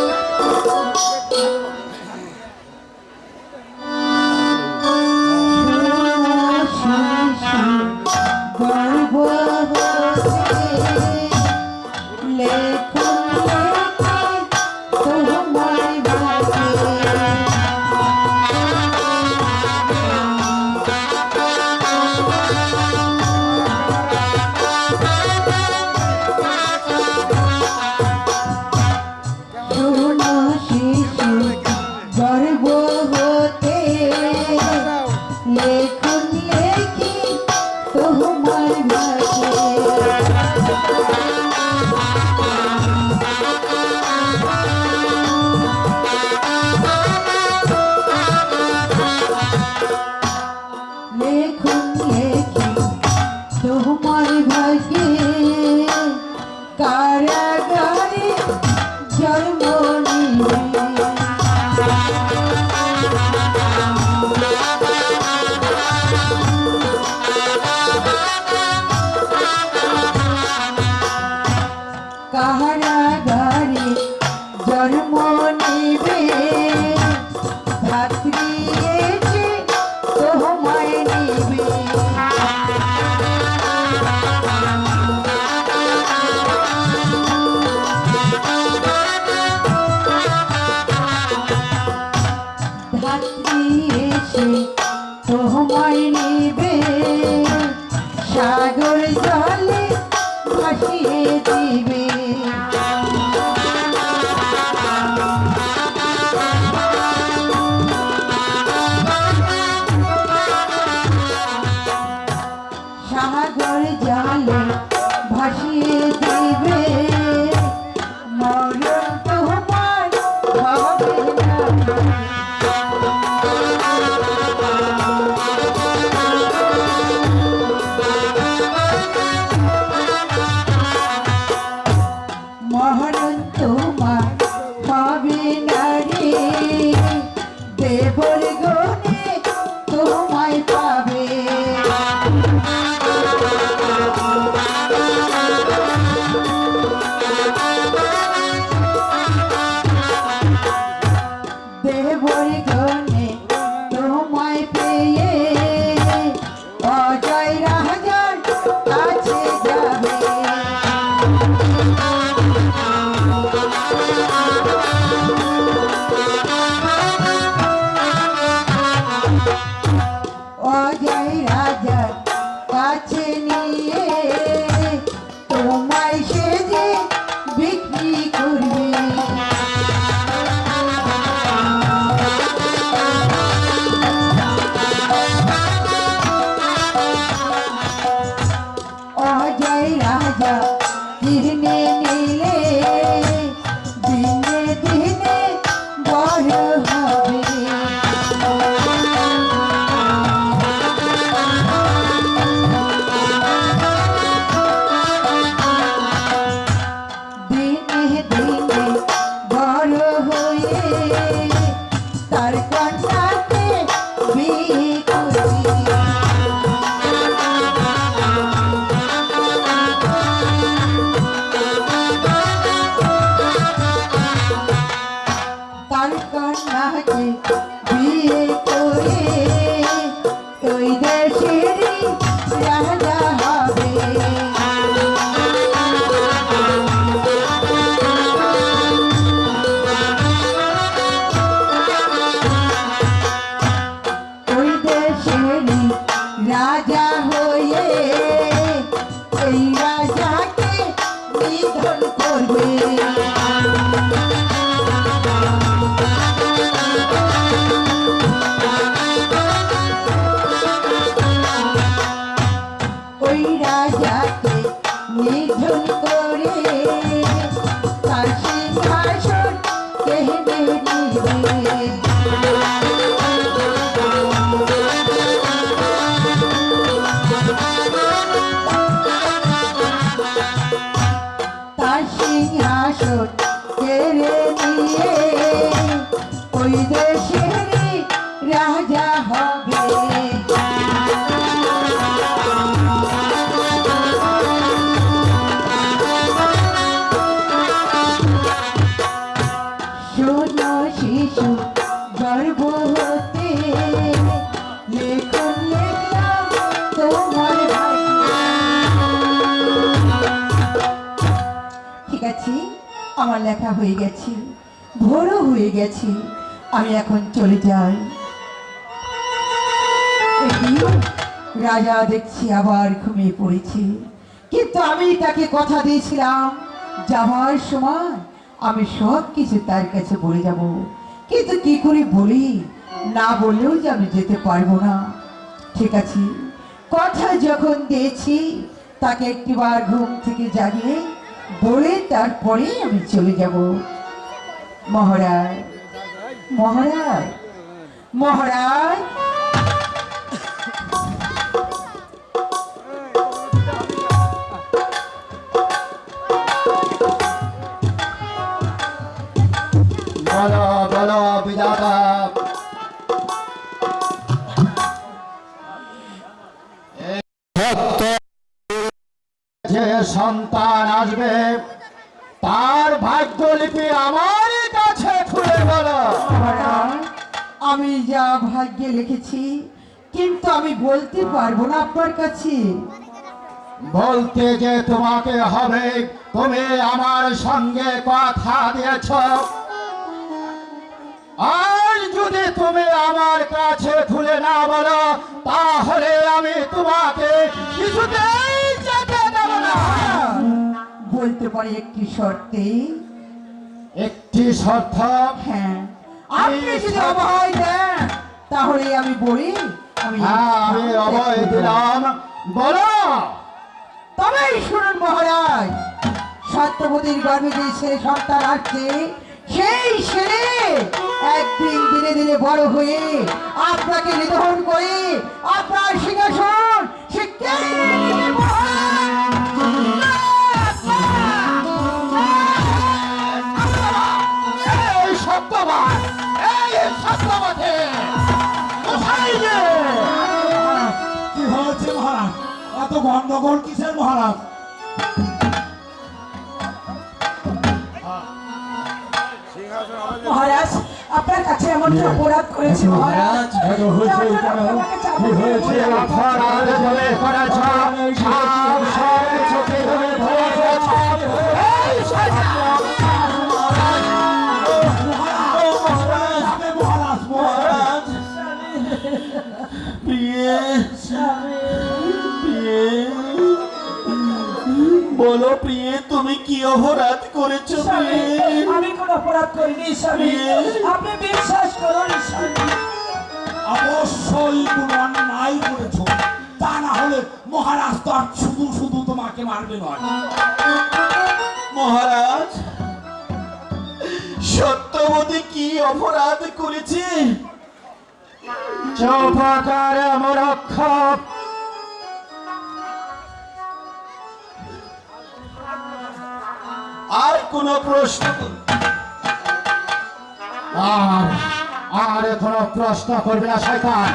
Oh, সাগর জলে ভাসিয়ে হয়ে তার আছে আমার লেখা হয়ে গেছে, ভোরও হয়ে গেছে, আমি এখন চলে যাই। রাজা দেখছি আবার ঘুমিয়ে পড়েছে। কিন্তু আমি তাকে কথা দিয়েছিলাম, যাওয়ার সময় আমি সব কিছু তার কাছে বলে যাব। কিন্তু কি করে বলি, না বললেও যে আমি যেতে পারব না। ঠিক আছে, কথা যখন দিয়েছি, তাকে একটিবার ঘুম থেকে জাগিয়ে বলে তারপরে আমি চলে যাব। মহারাজ মহারাজ মহারাজ! বলো বলো বিধাতা সন্তান আসবে তার ভাগ্যলিপি আমার কাছে খুলে বলো। আমি যা ভাগ্যে লিখেছি কিন্তু আমি বলতে পারব না আপনার কাছে। বলতে যে তোমাকে হবে তুমি আমার সঙ্গে কথা দিয়েছ। আর যদি তুমি আমার কাছে খুলে না বলো তাহলে আমি তোমাকে কিছুতেই বলতে পারি একটি শর্তে। একটি শর্ত। হ্যাঁ। আপনি যদি অভয় দেন তাহলে আমি বলি আমি হ্যাঁ আমি অভয় দিলাম। বলো। তবেই শুনুন মহারাজ সত্যবতীর গর্ভে যে ছেলে সন্তান আসছে সেই ছেলে একদিন দিনে দিনে বড় হয়ে আপনাকে গন্ডগোল কিসের মহারাজ? মহারাজ আপনার কাছে এমন কি অপরাধ করেছে মহারাজ। হয়েছে বলো প্রিয়ে তুমি কি অপরাধ করেছ আমি কোন অপরাধ করিনি স্বামী। আপনি বিশ্বাস করুন অবশ্যই কোনো অন্যায় করেছ। তা না হলে মহারাজ তো আর শুধু শুধু তোমাকে মারবে নয়। মহারাজ সত্যবতী কি অপরাধ করেছে? চৌপাকার মরক্ষপ আর কোনো প্রশ্ন আর আর কোনো প্রশ্ন করবে না শয়তান!